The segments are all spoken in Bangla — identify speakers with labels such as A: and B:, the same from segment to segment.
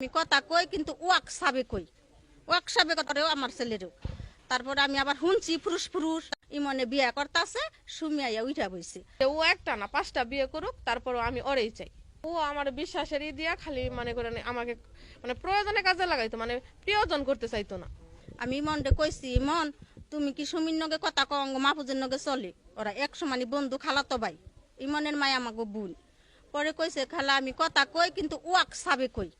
A: আমি কথা কই কিন্তু ওয়াক সাবে কই। ওয়াক সাবে কথাটাও আমার ছেলেরও। তারপরে আমি আবার শুনছি ফুরুস ফুরুস ইমনে বিয়া করতেছে সুমিয়া উঠা বইছে।
B: ও একটা না পাঁচটা বিয়ে করুক তারপর আমি ওরেই চাই। ও আমার বিশ্বাসের দিয়া খালি মনে করেন আমাকে মানে প্রয়োজনে কাজে লাগাইতো মানে প্রিয়জন করতে চাইতো না।
A: আমি ইমনরে কইছি ইমন তুমি কি সুমির নগে কথা কঙ্গ মাহফুজের নগে চলে? ওরা এক সমানি বন্ধু খালাতো ভাই। ইমনের মায় আমাকে বোন। পরে কইছে খালা আমি কথা কই কিন্তু ওয়াক সাবে কই।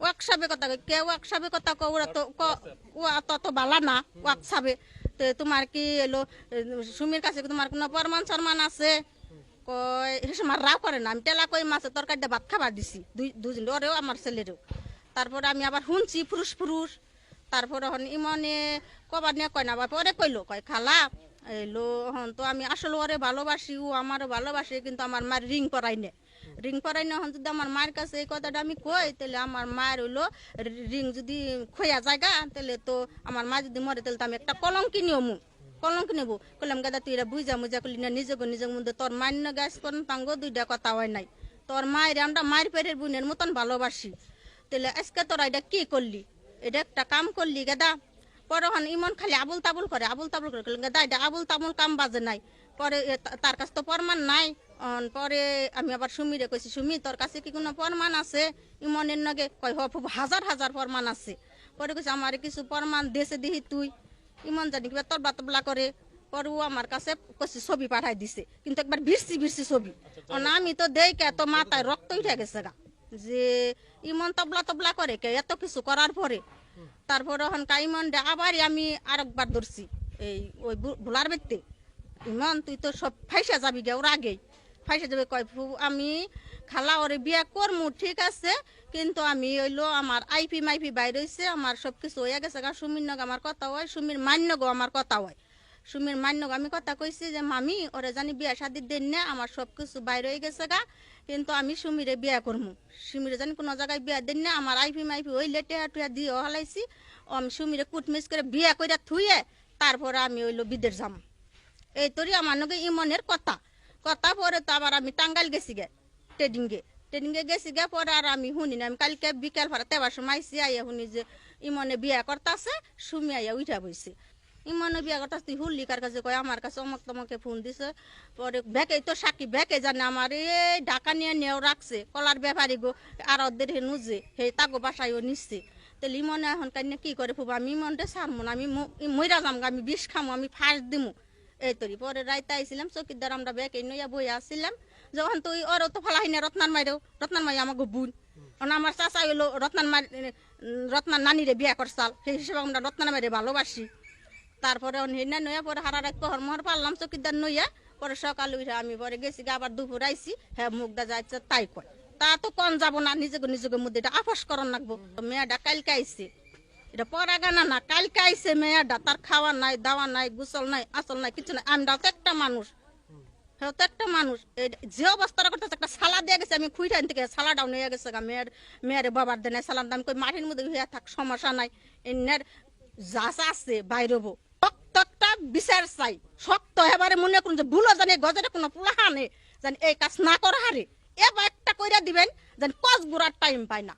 A: ওয়াক সাবে কথা কে ওয়াক সাবে কথা কও ওরা তো ক- তত বালা না ওয়াক সাবে তো তোমার কি এলো সুমির কাছে কি তোমার কোনো প্রমাণ সরমান আছে? কয় সে আমার রাও করে না আমি টেলা কই মাছের তরকারি ভাত খাবার দিছি দুই দুজন ওরেও আমার ছেলেরও। তারপরে আমি আবার শুনছি ফুরুস ফুরুস তারপরে হন ইমনে কবার নিয়ে কয় না বা পরে কইলো কয় খালা এলো হন তো আমি আসলে ওরে ভালোবাসি ও আমারও ভালোবাসে কিন্তু আমার মার রিং পরাই নে। রিং পরাই না যদি আমার মায়ের কাছে এই কথাটা আমি কই, তাহলে আমার মায়ের হইল রিং যদি খোয়া জায়গা, তাহলে তো আমার মা যদি মরে, তাহলে তো আমি একটা কলঙ্কি নিয়মু, কলঙ্ক নেব। কলম গাদা, তুই বুঝা মুজা করলি না, নিজেকে নিজের মধ্যে তোর মান্য গ্যাস কোন পাঙ্গ দুইটা কথা হয় নাই। তোর মায়ের আমরা মায়ের পেটের বোনের মতন ভালোবাসি। তাহলে আজকে তোরা এটা কি করলি? এটা একটা কাম করলি, গেদা? পরে হন ইমন খালি আবুল তাবুল করে, আবুল তাবুল করে গেদা, এটা আবুল তাবুল কাম বাজে নাই। পরে তার কাছে তো প্রমাণ নাই। পরে আমি আবার সুমিরে কইছি সুমি তোর কাছে কি কোনো প্রমাণ আছে? ইমনের নগে কয় হ খুব হাজার হাজার প্রমাণ আছে। পরে কইছে আমার কিছু প্রমাণ দেশে দিহি তুই। ইমন জানি কিবা তরবা তবলা করে পরে ও আমার কাছে কইছে ছবি পাঠাই দিছে। কিন্তু একবার ভিড়ছি ভিড়ছি ছবি। অন আমি তো দেই কে তো মাথায় রক্ত উঠে গেছে গা যে ইমন তবলা তবলা করে কে এত কিছু করার পরে। তারপরে হন কাইমন আবার আমি আরেকবার ধরছি এই ওই ভোলার ব্যক্তি ইমন তুই তো সব ফাইসা যাবি গে ওর আগেই। ফাইসা যাবে কয় আমি খালা ওরে বিয়া করমু, ঠিক আছে? কিন্তু আমি হইল আমার আইপি মাইপি বাইর হইছে, আমার সব কিছু হয়ে গেছে গা, সুমির নগ আমার কথা হয় সুমির মান্য গো আমার কথা হয় সুমির মান্য আমি কথা কইছি যে, মামি, ওরে জানি বিয়া শাদির দিন না, আমার সব কিছু বাইর হয়ে গেছে গা, কিন্তু আমি সুমিরে বিয়া করমু। সুমিরে জানি কোনো জায়গায় বিয়া দিন না, আমার আইপি মাইপি ওই লেটে টুয়া দিয়ে হলাইছি আমি সুমিরে কুটমিস করে বিয়া কইরা থুয়ে তারপরে আমি হইল বিদেশ যাম। এই তোরই আমার নগে ইমনের কথা। কথা পরে তো আবার আমি টাঙ্গাইল গেছি গে ট্রেডিং গে ট্রেডিং গে গেছি গে, পরে আর আমি শুনি না। আমি কালকে বিকাল ভাড়া তেবার সময় আইসি আইয়া শুনি যে, ইমনে বিয়া করতাছে, সুমি আইয়া উঠা বইছে। ইমনে বিয়া করতাছে, তুই হুল্লি কার কাছে কয়, আমার কাছে অমক তমকে ফোন দিছে। পরে ভেকে তো সাকি ব্যাকে জানে আমার এই ঢাকা নিয়ে নিয়েও রাখছে, কলার ব্যাপারি গো, আর ওদের হে নুজে, হে তাগো বাসায়ও নিচ্ছে। তাহলে ইমনে এখন কান্না কি করে ফুব আমি ইমনটা সারমো না, আমি মইরা যাম আমি বিষ খামো, আমি ফাঁস দিমু। এই তরি পরে রাইতে আইছিলাম, চকিদার আমরা ব্যাকে নইয়া বই আসছিলাম। যখন তুই ওর তো ফলাহি না রত্নার মাইরেও রত্নার মাই আমাকে বুন। কারণ আমার চাচা হইল রত্নার মাই রত্নার নানিরে বিয়া করছাল। সেই হিসেবে আমরা রত্নার মাইরে ভালোবাসি। তারপরে হেনা নইয়া পরে হারা রাখ পহর মহর পারলাম চকিদার নইয়া পরে সকাল উঠে আমি পরে গেছি আবার দুপুর আইছি হ্যাঁ মুখটা যাইছে তাই কয় তা তো কন যাব না, নিজেকে নিজেকে মধ্যে এটা আফস করন লাগবো। মেয়েটা কালকে আইছে। এটা পরা গানা না, কালকে আইছে মেয়েটা তার খাওয়া নাই দাওয়া নাই, গুসল নাই, আসল নাই, কিছু নাই। আমরাও তো একটা মানুষ। হ্যাঁ তো একটা মানুষ। যে অবস্থাটা করতেছে, একটা সালা দিয়ে গেছে, আমি খুঁইটান থেকে সালাডাও নিয়ে গেছে গা, মেয়ের মেয়ের বাবার দেনে সালাদ দাম কই, মাটির মধ্যে হইয়া থাক, সমস্যা নাই। এনের যাস আছে বাইরবো। শক্ত একটা বিচার চাই। শক্ত এবারে মনে করুন যে ভুলো জানি গজরে কোনো পুলাহা নেই জানি এই কাজ না করা হারে, এবার একটা কইরা দিবেন যেন কস গুড়ার টাইম পায় না।